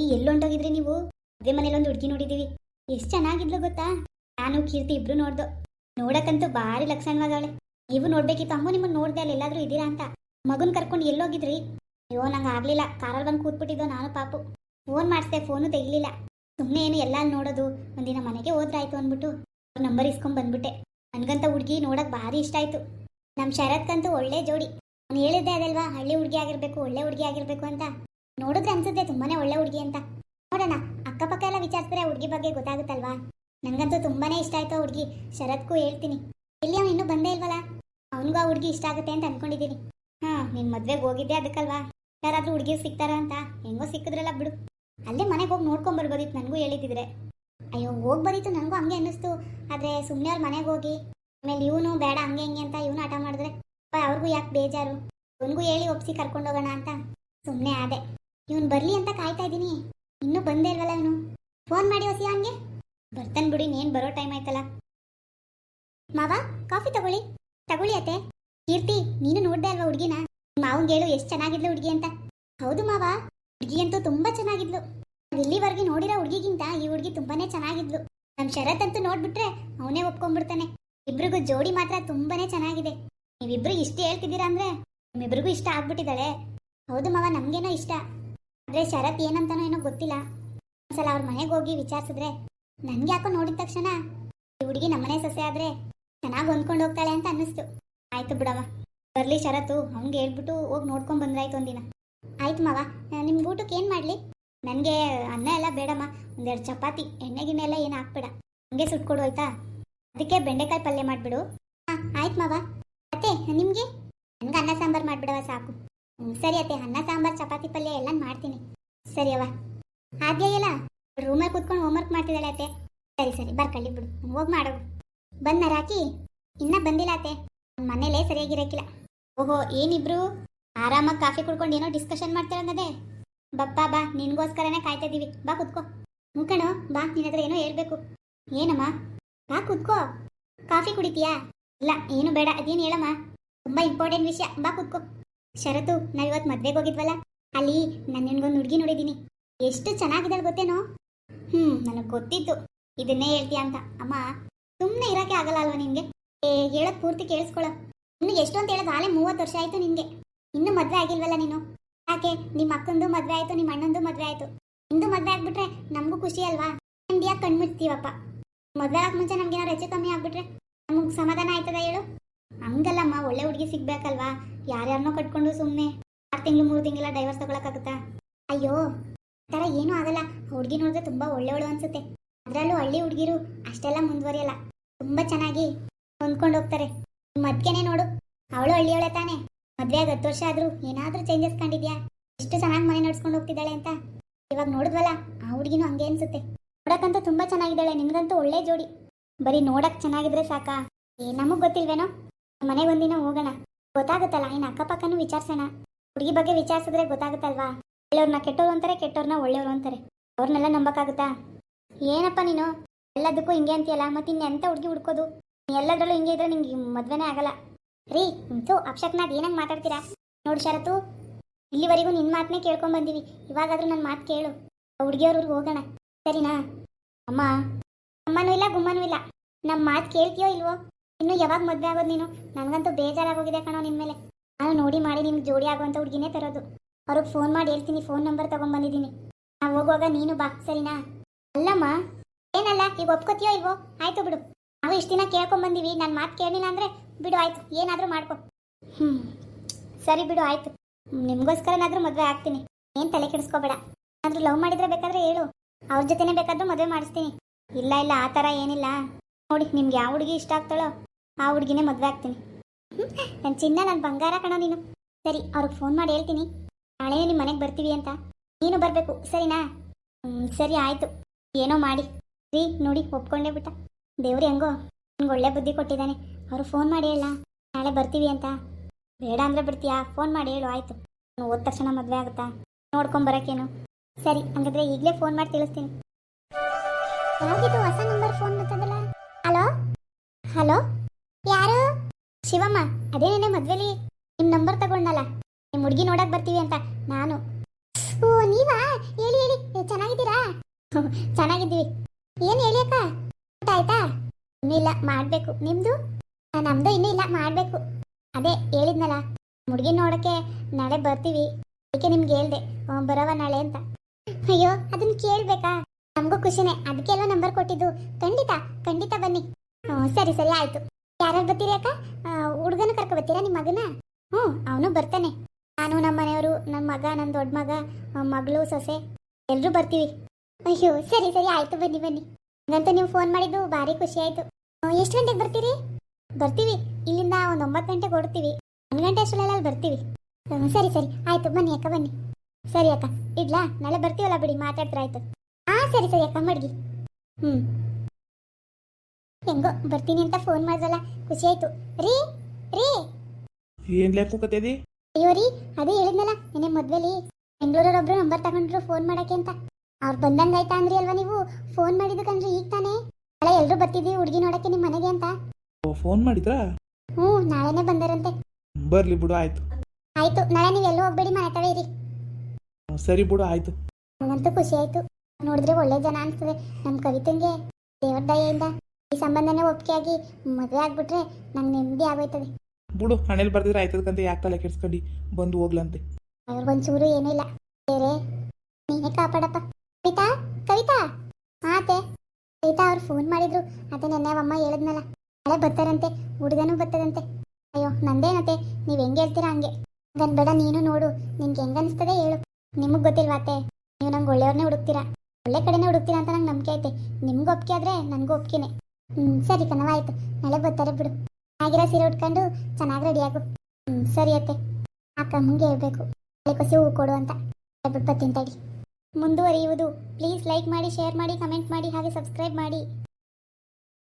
ಈ ಎಲ್ಲೊಂಟೋಗಿದ್ರಿ ನೀವು? ಅದೇ ಮನೇಲಿ ಒಂದು ಹುಡುಗಿ ನೋಡಿದೀವಿ ಎಷ್ಟು ಚೆನ್ನಾಗಿದ್ಲು ಗೊತ್ತಾ? ನಾನು ಕೀರ್ತಿ ಇಬ್ರು ನೋಡ್ದು. ನೋಡಕ್ಕಂತೂ ಭಾರಿ ಲಕ್ಷಣವಾಗವಳೆ ನೀವು ನೋಡ್ಬೇಕಿತ್ತು. ಅಮ್ಮ ನಿಮ್ಮನ್ನ ನೋಡ್ದೆ ಅಲ್ಲಿ ಎಲ್ಲಾದ್ರೂ ಇದ್ದೀರಾ ಅಂತ. ಮಗುನ್ ಕರ್ಕೊಂಡು ಎಲ್ಲೋಗಿದ್ರಿ ಅಯ್ಯೋ, ನಂಗೆ ಆಗ್ಲಿಲ್ಲ. ಕಾರಲ್ಲಿ ಬಂದು ಕೂತ್ಬಿಟ್ಟಿದ್ದೋ ನಾನು ಪಾಪು. ಫೋನ್ ಮಾಡಿಸ್ದೆ, ಫೋನು ತೆಗಿಲಿಲ್ಲ. ಸುಮ್ಮನೆ ಏನು ಎಲ್ಲ ನೋಡೋದು. ಒಂದಿನ ಮನೆಗೆ ಹೋದ್ರಾಯ್ತು ಅಂದ್ಬಿಟ್ಟು. ಅವ್ರ ನಂಬರ್ ಇಸ್ಕೊಂಡ್ ಬಂದ್ಬಿಟ್ಟೆ. ನನ್ಗಂತ ಹುಡುಗಿ ನೋಡಕ್ ಭಾರಿ ಇಷ್ಟ ಆಯ್ತು. ನಮ್ಮ ಶರತ್ಕಂತೂ ಒಳ್ಳೆ ಜೋಡಿ. ನಾನು ಹೇಳಿದ್ದೆ ಅದಲ್ವಾ? ಹಳ್ಳಿ ಹುಡುಗಿ ಆಗಿರ್ಬೇಕು, ಒಳ್ಳೆ ಹುಡುಗಿ ಆಗಿರ್ಬೇಕು ಅಂತ. ನೋಡಿದ್ರೆ ಅನ್ಸುತ್ತೆ ತುಂಬಾನೇ ಒಳ್ಳೆ ಹುಡುಗಿ ಅಂತ. ನೋಡೋಣ, ಅಕ್ಕಪಕ್ಕ ಎಲ್ಲ ವಿಚಾರಿಸಿದ್ರೆ ಹುಡುಗಿ ಬಗ್ಗೆ ಗೊತ್ತಾಗುತ್ತಲ್ವಾ? ನನಗಂತೂ ತುಂಬಾನೇ ಇಷ್ಟ ಆಯ್ತು ಹುಡುಗಿ. ಶರತ್ಗೂ ಹೇಳ್ತೀನಿ. ಇಲ್ಲಿ ಅವ್ನು ಇನ್ನೂ ಬಂದೇ ಇಲ್ವಲ್ಲ? ಅವನಿಗೂ ಆ ಹುಡುಗಿ ಇಷ್ಟ ಆಗುತ್ತೆ ಅಂತ ಅನ್ಕೊಂಡಿದ್ದೀನಿ. ಹಾ, ನಿನ್ ಮದ್ವೆಗೆ ಹೋಗಿದ್ದೆ ಅದಕ್ಕಲ್ವಾ? ಯಾರಾದ್ರೂ ಹುಡುಗಿ ಸಿಗ್ತಾರ ಅಂತ? ಹೆಂಗೋ ಸಿಕ್ಕಿದ್ರಲ್ಲ ಬಿಡು. ಅಲ್ಲೇ ಮನೆಗೆ ಹೋಗಿ ನೋಡ್ಕೊಂಡ್ ಬರ್ಬೋದಿತ್ತು ನನಗೂ ಹೇಳಿದಿದ್ರೆ ಅಯ್ಯೋ, ಹೋಗಿ ಬರೀತು ನನಗೂ ಹಂಗೆ ಅನ್ನಿಸ್ತು. ಆದ್ರೆ ಸುಮ್ಮನೆ ಅವ್ರ ಮನೆಗೆ ಹೋಗಿ, ಆಮೇಲೆ ಇವನು ಬೇಡ, ಹಂಗೆ ಹಿಂಗೆ ಅಂತ ಇವನು ಆಟ ಮಾಡಿದ್ರೆ. ಅವ್ರಿಗೂ ಯಾಕೆ ಬೇಜಾರು? ಅವನಿಗೂ ಹೇಳಿ ಒಪ್ಸಿ ಕರ್ಕೊಂಡೋಗೋಣ ಅಂತ ಸುಮ್ಮನೆ ಆದೆ. ಇವನು ಬರಲಿ ಅಂತ ಕಾಯ್ತಾ ಇದ್ದೀನಿ. ಇನ್ನೂ ಬಂದೇ ಇಲ್ವಲ್ಲ ಇವನು? ಫೋನ್ ಮಾಡಿ ಹೊಸಿ ಹಂಗೆ ಬರ್ತಾನೆ ಬಿಡಿ, ಇನ್ನೇನು ಬರೋ ಟೈಮ್ ಆಯ್ತಲ್ಲ. ಮಾವ, ಕಾಫಿ ತಗೊಳ್ಳಿ. ತಗೊಳ್ಳಿ ಅತ್ತೆ. ಕೀರ್ತಿ, ನೀನು ನೋಡ್ದೆ ಅಲ್ವಾ ಹುಡುಗಿನ? ಮಾವಂಗೆ ಹೇಳು ಎಷ್ಟು ಚೆನ್ನಾಗಿದ್ಲು ಹುಡುಗಿ ಅಂತ. ಹೌದು ಮಾವ, ಹುಡುಗಿ ಅಂತೂ ತುಂಬಾ ಚೆನ್ನಾಗಿದ್ಲು. ಇಲ್ಲಿವರೆಗೆ ನೋಡಿರೋ ಹುಡುಗಿಗಿಂತ ಈ ಹುಡುಗಿ ತುಂಬಾನೇ ಚೆನ್ನಾಗಿದ್ಲು. ನಮ್ಮ ಶರತ್ ಅಂತೂ ನೋಡ್ಬಿಟ್ರೆ ಅವನೇ ಒಪ್ಕೊಂಡ್ಬಿಡ್ತಾನೆ. ಇಬ್ರಿಗೂ ಜೋಡಿ ಮಾತ್ರ ತುಂಬಾನೇ ಚೆನ್ನಾಗಿದೆ. ನೀವಿಬ್ರು ಇಷ್ಟ ಹೇಳ್ತಿದ್ದೀರಾ ಅಂದ್ರೆ ನಿಮ್ಮಿಬ್ರಿಗೂ ಇಷ್ಟ ಆಗ್ಬಿಟ್ಟಿದ್ದಾಳೆ. ಹೌದು ಮಾವ, ನಮ್ಗೇನೋ ಇಷ್ಟ. ಆದ್ರೆ ಶರತ್, ಏನಂತಾನೋ ಏನೋ ಗೊತ್ತಿಲ್ಲ. ಒಂದ್ಸಲ ಅವ್ರ ಮನೆಗೆ ಹೋಗಿ ವಿಚಾರಿಸಿದ್ರೆ ನನ್ಗೆ ಯಾಕೋ ನೋಡಿದ ತಕ್ಷಣ ಈ ಹುಡುಗಿ ನಮ್ಮನೆ ಸೊಸೆ ಆದ್ರೆ ಚೆನ್ನಾಗಿ ಹೊಂದ್ಕೊಂಡು ಹೋಗ್ತಾಳೆ ಅಂತ ಅನ್ನಿಸ್ತು. ಆಯ್ತು ಬಿಡವ ಬರ್ಲಿ ಶರತ್ತು ಹಂಗೆ ಹೇಳ್ಬಿಟ್ಟು ಹೋಗಿ ನೋಡ್ಕೊಂಡ್ ಬಂದ್ರಾಯ್ತು ಒಂದಿನ. ಆಯ್ತು ಮಾವ ನಿಮ್ಗೆ ಊಟಕ್ಕೆ ಏನು ಮಾಡ್ಲಿ? ನನಗೆ ಅನ್ನ ಎಲ್ಲ ಬೇಡಮ್ಮ, ಒಂದೆರಡು ಚಪಾತಿ, ಎಣ್ಣೆ ಗಿಣ್ಣೆ ಎಲ್ಲ ಏನು ಹಾಕ್ಬೇಡ. ಹಂಗೆ ಸುಟ್ಕೊಡು ಆಯ್ತಾ? ಅದಕ್ಕೆ ಬೆಂಡೆಕಾಯಿ ಪಲ್ಯ ಮಾಡ್ಬಿಡು. ಹಾ ಆಯ್ತು ಮಾವ. ಮತ್ತೆ, ನಿಮಗೆ? ನನಗೆ ಅನ್ನ ಸಾಂಬಾರು ಮಾಡಿಬಿಡವ ಸಾಕು. ಸರಿ ಅತ್ತೆ, ಅನ್ನ, ಸಾಂಬಾರ್, ಚಪಾತಿ ಪಲ್ಯ ಎಲ್ಲ ಮಾಡ್ತೀನಿ. ಸರಿ ಅವ ಆದ್ಯ ರೂಮಲ್ಲಿ ಕೂತ್ಕೊಂಡು ಹೋಮ್ವರ್ಕ್ ಮಾಡ್ತಿದ್ದಾಳೆ ಅತ್ತೆ. ಸರಿ ಸರಿ ಬರ್ಕೊಳ್ಳಿ ಬಿಡು. ಹೋಗಿ ಮಾಡೋ. ಬಂದ ರಾಕಿ? ಇನ್ನ ಬಂದಿಲ್ಲ ಅತ್ತೆ. ಮನೇಲೇ ಸರಿಯಾಗಿರಕ್ಕಿಲ್ಲ ಓಹೋ, ಏನಿಬ್ರು? ಆರಾಮಾಗಿ ಕಾಫಿ ಕುಡ್ಕೊಂಡು ಏನೋ ಡಿಸ್ಕಷನ್ ಮಾಡ್ತಿರೋದೇ ಬಪ್ಪಾ, ಬಾ, ನಿನ್ಗೋಸ್ಕರನೇ ಕಾಯ್ತಾ ಇದೀವಿ. ಬಾ, ಕುತ್ಕೋ. ಮುಖಣ ಬಾ ನಿನ್ನ ಹತ್ರ ಏನೋ ಹೇಳ್ಬೇಕು. ಏನಮ್ಮ? ಬಾ, ಕುತ್ಕೋ. ಕಾಫಿ ಕುಡಿತೀಯಾ? ಇಲ್ಲ, ಏನು ಬೇಡ, ಅದೇನು ಹೇಳಮ್ಮ? ತುಂಬಾ ಇಂಪಾರ್ಟೆಂಟ್ ವಿಷಯ. ಬಾ, ಕುತ್ಕೋ. ಶರತು ನಾವಿವತ್ತು ಮದ್ವೆಗೆ ಹೋಗಿದ್ವಲ್ಲ? ಅಲ್ಲಿ ನಾನು ನಿನ್ಗೊಂದು ಹುಡುಗಿ ನೋಡಿದ್ದೀನಿ. ಎಷ್ಟು ಚೆನ್ನಾಗಿದ್ದಾಳೆ ಗೊತ್ತೇನೋ? ಹ್ಮ್, ನನಗೆ ಗೊತ್ತಿತ್ತು. ಇದನ್ನೇ ಹೇಳ್ತೀಯ ಅಂತ. ಅಮ್ಮ ಸುಮ್ಮನೆ ಇರಕ್ಕೆ ಆಗಲ್ಲ ಅಲ್ವಾ ನಿನ್ಗೆ? ಏ, ಹೇಳೋದ್ ಪೂರ್ತಿ ಕೇಳಿಸ್ಕೊಳ. ಇನ್ನು ಎಷ್ಟು ಅಂತ ಹೇಳೋದು ಆಲೆ ಮೂವತ್ತು ವರ್ಷ ಆಯ್ತು ನಿನ್ಗೆ. ಇನ್ನೂ ಮದ್ವೆ ಆಗಿಲ್ವಲ್ಲ ನೀನು? ಯಾಕೆ? ನಿಮ್ಮ ಅಕ್ಕಂದು ಮದ್ವೆ ಆಯ್ತು ನಿಮ್ಮ ಅಣ್ಣಂದು ಮದ್ವೆ ಆಯ್ತು. ಇಂದು ಮದ್ವೆ ಆಗ್ಬಿಟ್ರೆ ನಮಗೂ ಖುಷಿ ಅಲ್ವಾ? ಕಣ್ಣು ಯಾಕೆ ಕಣ್ಮುಚ್ತೀವಪ್ಪ. ಮದ್ವೆ ಆಗಕ್ ಮುಂಚೆ ನಮ್ಗೆ ಏನಾರು ಹೆಚ್ಚು ಕಮ್ಮಿ ಆಗ್ಬಿಟ್ರೆ ನಮಗೆ ಸಮಾಧಾನ ಆಯ್ತದ ಹೇಳು? ಹಂಗಲ್ಲಮ್ಮ, ಒಳ್ಳೆ ಹುಡುಗಿ ಸಿಗ್ಬೇಕಲ್ವಾ? ಯಾರ್ಯಾರನ್ನೋ ಕಟ್ಕೊಂಡು ಸುಮ್ಮನೆ ಆರು ತಿಂಗಳು, ಮೂರು ತಿಂಗಳ ಡೈವರ್ಸ್ ತಗೊಳಕ್ಕಾಗುತ್ತಾ? ಅಯ್ಯೋ ಆ ಥರ ಏನೂ ಆಗಲ್ಲ. ಹುಡುಗಿ ನೋಡಿದ್ರೆ ತುಂಬ ಒಳ್ಳೆಯವಳು ಅನ್ಸುತ್ತೆ. ಅದರಲ್ಲೂ ಹಳ್ಳಿ ಹುಡುಗಿರು ಅಷ್ಟೆಲ್ಲ ಮುಂದುವರಿಯಲ್ಲ. ತುಂಬಾ ಚೆನ್ನಾಗಿ ಹೊಂದ್ಕೊಂಡು ಹೋಗ್ತಾರೆ. ಮದ್ಕೆನೆ ನೋಡು. ಅವಳು ಹಳ್ಳಿಯವಳೆ ತಾನೆ. ಮದುವೆ ಆಗಿ ಹತ್ತು ವರ್ಷ ಆದರೂ ಏನಾದರೂ ಚೇಂಜಸ್ ಕಂಡಿದ್ಯಾ? ಎಷ್ಟು ಚೆನ್ನಾಗಿ ಮನೆ ನಡ್ಸ್ಕೊಂಡು ಹೋಗ್ತಿದ್ದಾಳೆ ಅಂತ. ಇವಾಗ ನೋಡಿದ್ವಲ್ಲ, ಆ ಹುಡುಗಿನೂ ಹಂಗೆ ಅನ್ಸುತ್ತೆ. ನೋಡಕ್ಕಂತೂ ತುಂಬಾ ಚೆನ್ನಾಗಿದ್ದಾಳೆ. ನಿಮ್ಗಂತೂ ಒಳ್ಳೆ ಜೋಡಿ. ಬರೀ ನೋಡಕ್ಕೆ ಚೆನ್ನಾಗಿದ್ರೆ ಸಾಕಾ? ನಮಗ್ ಗೊತ್ತಿಲ್ವೇನೋ? ಮನೆಗೆ ಒಂದಿನ ಹೋಗೋಣ. ಗೊತ್ತಾಗುತ್ತಲ್ಲ, ಇನ್ನು ಅಕ್ಕಪಕ್ಕನೂ ವಿಚಾರಿಸೋಣ. ಹುಡುಗಿ ಬಗ್ಗೆ ವಿಚಾರಿಸಿದ್ರೆ ಗೊತ್ತಾಗುತ್ತಲ್ವಾ? ಒಳ್ಳೆಯವ್ರನ್ನ ಕೆಟ್ಟವ್ರು ಅಂತಾರೆ ಕೆಟ್ಟವ್ರನ್ನ ಒಳ್ಳೆಯವರು ಅಂತಾರೆ. ಅವ್ರನ್ನೆಲ್ಲ ನಂಬಕ್ಕಾಗುತ್ತಾ? ಏನಪ್ಪ ನೀನು? ಎಲ್ಲದಕ್ಕೂ ಹಿಂಗೆ ಅಂತೀಯಲ್ಲ, ಮತ್ತೆ ಎಂಥ ಹುಡುಗಿ ಹುಡ್ಕೋದು? ಎಲ್ಲದರಲ್ಲೂ ಹಿಂಗೆ ಇದ್ರೆ ನಿಂಗೆ ಮದ್ವೆನೇ ಆಗಲ್ಲ. ರೀ ಇಂತು ಅಪ್ಶಕ್ನಾಥ್ ಏನಂಗೆ ಮಾತಾಡ್ತೀರಾ? ನೋಡು ಶರತು, ಇಲ್ಲಿವರೆಗೂ ನಿನ್ನ ಮಾತನ್ನೇ ಕೇಳ್ಕೊಂಡ್ ಬಂದೀವಿ. ಇವಾಗಾದ್ರೂ ನನ್ನ ಮಾತು ಕೇಳು. ಹುಡುಗಿಯವ್ರಿಗೆ ಹೋಗೋಣ. ಸರಿನಾ? ಅಮ್ಮ. ಅಮ್ಮನೂ ಇಲ್ಲ, ಗುಮ್ಮನೂ ಇಲ್ಲ. ನಮ್ಮ ಮಾತು ಕೇಳ್ತೀಯೋ ಇಲ್ವೋ? ಇನ್ನು ಯಾವಾಗ ಮದುವೆ ಆಗೋದು ನೀನು? ನನಗಂತೂ ಬೇಜಾರಾಗೋಗಿದೆ ಕಣೋ ನಿಮ್ಮ ಮೇಲೆ. ನಾನು ನೋಡಿ ಮಾಡಿ ನಿಮ್ಗೆ ಜೋಡಿ ಆಗುವಂಥ ಹುಡುಗಿನೇ ತರೋದು. ಅವ್ರಿಗೆ ಫೋನ್ ಮಾಡಿ ಹೇಳ್ತೀನಿ ಫೋನ್ ನಂಬರ್ ತೊಗೊಂಬಂದಿದ್ದೀನಿ. ನಾವು ಹೋಗುವಾಗ ನೀನು ಬಾ, ಸರಿನಾ? ಅಲ್ಲಮ್ಮ. ಏನಲ್ಲ, ಈಗ ಒಪ್ಕೋತೀಯೋ ಇಲ್ವೋ? ಆಯ್ತು ಬಿಡು. ನಾವು ಇಷ್ಟು ದಿನ ಕೇಳ್ಕೊಂಬಂದೀವಿ ನನ್ನ ಮಾತು ಕೇಳಿಲ್ಲ ಅಂದರೆ ಬಿಡು, ಆಯ್ತು. ಏನಾದರೂ ಮಾಡ್ಕೊ. ಹ್ಞೂ ಸರಿ ಬಿಡು, ಆಯ್ತು. ನಿಮಗೋಸ್ಕರನಾದರೂ ಮದುವೆ ಆಗ್ತೀನಿ. ಏನು ತಲೆ ಕೆಡಿಸ್ಕೋಬೇಡ. ಏನಾದರೂ ಲವ್ ಮಾಡಿದ್ರೆ ಬೇಕಾದ್ರೆ ಹೇಳು. ಅವ್ರ ಜೊತೆನೇ ಬೇಕಾದರೂ ಮದುವೆ ಮಾಡಿಸ್ತೀನಿ. ಇಲ್ಲ ಇಲ್ಲ, ಆ ಥರ ಏನಿಲ್ಲ. ನೋಡಿ, ನಿಮ್ಗೆ ಯಾವ ಹುಡುಗಿ ಇಷ್ಟ ಆಗ್ತಾಳೋ? ಆ ಹುಡುಗಿನೇ ಮದುವೆ ಆಗ್ತೀನಿ. ನನ್ನ ಚಿನ್ನ ನನ್ನ ಬಂಗಾರ ಕಣೋ ನೀನು. ಸರಿ, ಅವ್ರಿಗೆ ಫೋನ್ ಮಾಡಿ ಹೇಳ್ತೀನಿ. ನಾಳೆ ನಿಮ್ಮ ಮನೆಗೆ ಬರ್ತೀವಿ ಅಂತ. ನೀನು ಬರಬೇಕು, ಸರಿನಾ? ಹ್ಞೂ ಸರಿ, ಆಯಿತು. ಏನೋ ಮಾಡಿ. ಸರಿ ನೋಡಿ, ಒಪ್ಕೊಂಡೇ ಬಿಟ್ಟ. ದೇವ್ರಿ ಹೆಂಗೋ ನಿಮ್ಗೆ ಒಳ್ಳೆ ಬುದ್ಧಿ ಕೊಟ್ಟಿದ್ದಾನೆ. ಅವ್ರು ಫೋನ್ ಮಾಡಿ ಹೇಳ. ನಾಳೆ ಬರ್ತೀವಿ ಅಂತ. ಬೇಡ ಅಂದ್ರೆ ಬರ್ತೀಯಾ ಫೋನ್ ಮಾಡಿ ಹೇಳು, ಆಯಿತು. ಹೋದ ತಕ್ಷಣ ಮದುವೆ ಆಗುತ್ತಾ? ನೋಡ್ಕೊಂಬರಕ್ಕೇನು ಸರಿ, ಹಂಗಾದ್ರೆ ಈಗಲೇ ಫೋನ್ ಮಾಡಿ ತಿಳಿಸ್ತೀನಿ. ಹೊಸ ನಂಬರ್ ಫೋನ್ ಬರ್ತದಲ್ಲ ಹಲೋ ಹಲೋ ಶಿವಮ್ಮ, ಅದೇ ನಿನ್ನೆ ಮದ್ವೆಲಿ ನಿಮ್ ನಂಬರ್ ತಗೊಂಡಲ್ಲ? ನಿಮ್ ಹುಡ್ಗಿ ನೋಡಕ್ ಬರ್ತೀವಿ ಅಂತ ನಾನು. ಓ, ನೀವಾ? ಹೇಳಿ ಹೇಳಿ. ಚೆನ್ನಾಗಿದ್ದೀರಾ? ಚೆನ್ನಾಗಿ ಚೆನ್ನಾಗಿದ್ದೀವಿ. ಏನ್ ಹೇಳಿ ಆಯ್ತಾ? ಇನ್ನಿಲ್ಲ ಇಲ್ಲ ನಿಮ್ದು? ನಮ್ದು ಇನ್ನೂ ಇಲ್ಲ, ಮಾಡ್ಬೇಕು. ಅದೇ, ಹೇಳಿದ್ನಲ್ಲ. ಹುಡ್ಗಿ ನೋಡಕ್ಕೆ ನಾಳೆ ಬರ್ತೀವಿ. ಅದಕ್ಕೆ ನಿಮ್ಗೆ ಹೇಳ್ದೆ. ಬರವ ನಾಳೆ ಅಂತ. ಅಯ್ಯೋ ಅದನ್ನ ಕೇಳ್ಬೇಕಾ? ನಮಗೂ ಖುಷಿನೇ. ಅದಕ್ಕೆಲ್ಲ ನಂಬರ್ ಕೊಟ್ಟಿದ್ದು. ಖಂಡಿತ ಖಂಡಿತ ಬನ್ನಿ. ಸರಿ ಸರಿ, ಆಯ್ತು. ಯಾರ್ಯಾರು ಬರ್ತೀರಿ ಅಕ್ಕ? ಹುಡುಗನ ಕರ್ಕೊ ಬರ್ತೀರಾ ನಿಮ್ಮ ಮಗನ? ಹ್ಞೂ, ಅವನು ಬರ್ತಾನೆ. ನಾನು ನಮ್ಮ ಮನೆಯವರು ನನ್ನ ಮಗ ನನ್ನ ದೊಡ್ಡ ಮಗ ಮಗಳು, ಸೊಸೆ ಎಲ್ಲರೂ ಬರ್ತೀವಿ. ಅಯ್ಯೋ, ಸರಿ ಸರಿ, ಆಯಿತು, ಬನ್ನಿ ಬನ್ನಿ. ಹಂಗಂತ ನೀವು ಫೋನ್ ಮಾಡಿದ್ದು ಭಾರಿ ಖುಷಿ ಆಯಿತು. ಎಷ್ಟು ಗಂಟೆಗೆ ಬರ್ತೀರಿ? ಬರ್ತೀವಿ, ಇಲ್ಲಿಂದ ಒಂದು ಒಂಬತ್ತು ಗಂಟೆಗೆ ಹೊಡ್ತೀವಿ ಒಂದು ಗಂಟೆ ಅಷ್ಟರಲ್ಲಿ ಅಲ್ಲಿ ಬರ್ತೀವಿ. ಸರಿ ಸರಿ, ಆಯಿತು, ಬನ್ನಿ, ಅಕ್ಕ, ಬನ್ನಿ. ಸರಿ, ಅಕ್ಕ, ಇಡ್ಲಾ? ನಾಳೆ ಬರ್ತೀವಲ್ಲ ಬಿಡಿ, ಮಾತಾಡ್ತಾರೆ, ಆಯಿತು. ಹಾಂ ಸರಿ ಸರಿ, ಅಕ್ಕ, ಮಡ್ಗಿ. ಹ್ಞೂ ಹೆಂಗೋ, ಬರ್ತೀನಿ ಅಂತ ಫೋನ್ ಮಾಡ್ದಲ್ಲ, ಖುಷಿ ಆಯಿತು. ರೀ? ರೀ. ಏನ್ ಲೇಪು ಕತ್ತೇದಿ ಅಯ್ಯೋ ರೀ ಅದೇ ಹೇಳಿದ್ನಲ್ಲ ನಿನ್ನೆ ಮದ್ವೆಲಿ. ಬೆಂಗಳೂರೊಬ್ರು ನಂಬರ್ ತಗೊಂಡ್ರು ಫೋನ್ ಮಾಡಕ್ಕೆ ಅಂತ. ಅವ್ರು ಬಂದಂಗಾಯ್ತಾ ಅಂದ್ರಿ ಅಲ್ವಾ ನೀವು? ಫೋನ್ ಮಾಡಿದಕ್ಕಂದ್ರೆ ಈಗ ತಾನೇ. ಅಲ್ಲ ಎಲ್ಲರೂ ಬರ್ತಿದ್ವಿ ಹುಡುಗಿ ನೋಡಕ್ಕೆ ನಿಮ್ಮ ಮನೆಗೆ ಅಂತ. ಫೋನ್ ಮಾಡಿದ್ರಾ? ಹ್ಞೂ ನಾಳೆನೇ ಬಂದರಂತೆ. ಬರ್ಲಿ ಬಿಡು ಆಯ್ತು. ಆಯ್ತು ನಾಳೆ ನೀವು ಎಲ್ಲೂ ಹೋಗ್ಬೇಡಿ ಹತ್ರವೇ ಇರಿ. ಸರಿ ಬಿಡು ಆಯ್ತು. ನನಗಂತೂ ಖುಷಿ ಆಯ್ತು. ನೋಡಿದ್ರೆ ಒಳ್ಳೆ ಜನ ಅನ್ಸ್ತದೆ ನಮ್ಮ ಕವಿತಂಗೆ. ದೇವರ ದಯೆಯಿಂದ. ಈ ಸಂಬಂಧನೇ ಒಪ್ಪಿಗೆಯಾಗಿ ಮದುವೆ ಆಗ್ಬಿಟ್ರೆ ನಂಗೆ ನೆಮ್ಮದಿ ಆಗೋಯ್ತದೆ. ಬಿಡು ಹಣೆಲ್ ಬರ್ದಿದ್ರೆ ಆಯ್ತದಕ್ಕಂತ ಯಾಕೆ ತಲೆ ಕೆಡ್ಸ್ಕೊಂಡು? ಬಂದು ಹೋಗ್ಲಂತೆ. ಅವ್ರಿಗೊಂಚೂರು ಏನೂ ಇಲ್ಲ. ಬೇರೆ ನೀನೇ ಕಾಪಾಡಪ್ಪ. ಕವಿತಾ ಕವಿತಾ. ಆತೆ ಕವಿತಾ ಅವ್ರು ಫೋನ್ ಮಾಡಿದ್ರು. ಅದೇ ನೆನ್ನೆ ಅಮ್ಮ ಹೇಳಿದ್ನಲ್ಲ. ನಾಳೆ ಬರ್ತಾರಂತೆ ಹುಡುಗನೂ ಬರ್ತದಂತೆ. ಅಯ್ಯೋ ನಂದೇನತೆ ನೀವು ಹೆಂಗೆ ಹೇಳ್ತೀರಾ ಹಂಗೆ? ನನ್ ಬೇಡ ನೀನು ನೋಡು. ನಿನ್ಗೆ ಹೆಂಗ ಅನಿಸ್ತದೆ ಹೇಳು. ನಿಮಗೆ ಗೊತ್ತಿಲ್ವಾತೆ ನೀವು ನಂಗೆ ಒಳ್ಳೆಯವ್ರನ್ನೇ ಹುಡುಕ್ತೀರಾ? ಒಳ್ಳೆ ಕಡೆನೇ ಹುಡುಕ್ತೀರಾ ಅಂತ ನಂಗೆ ನಂಬಿಕೆ ಐತೆ. ನಿಮ್ಗೆ ಒಪ್ಪಿಗೆ ಆದ್ರೆ ನನಗೂ ಒಪ್ಪಿಗೆನೆ. ಹ್ಞೂ ಸರಿ ಕಣವ ಆಯ್ತು. ನಾಳೆ ಬರ್ತಾರೆ ಬಿಡು. ಆಗಿರೋ ಸೀರೆ ಉಟ್ಕೊಂಡು ಚೆನ್ನಾಗಿ ರೆಡಿ ಆಗು. ಹ್ಮ್, ಸರಿ ಅತ್ತೆ. ಅಕ್ಕಮ್ಮಂಗೆ ಹೇಳ್ಬೇಕು. ಕೊಸಿ ಹೂ ಕೊಡು ಅಂತ. ಹೇಳ್ಬಿಟ್ಟು ಬರ್ತೀನಿ ತಡಿ. ಮುಂದುವರಿಯುವುದು. ಪ್ಲೀಸ್ ಲೈಕ್ ಮಾಡಿ ಶೇರ್ ಮಾಡಿ ಕಮೆಂಟ್ ಮಾಡಿ, ಹಾಗೆ ಸಬ್ಸ್ಕ್ರೈಬ್ ಮಾಡಿ.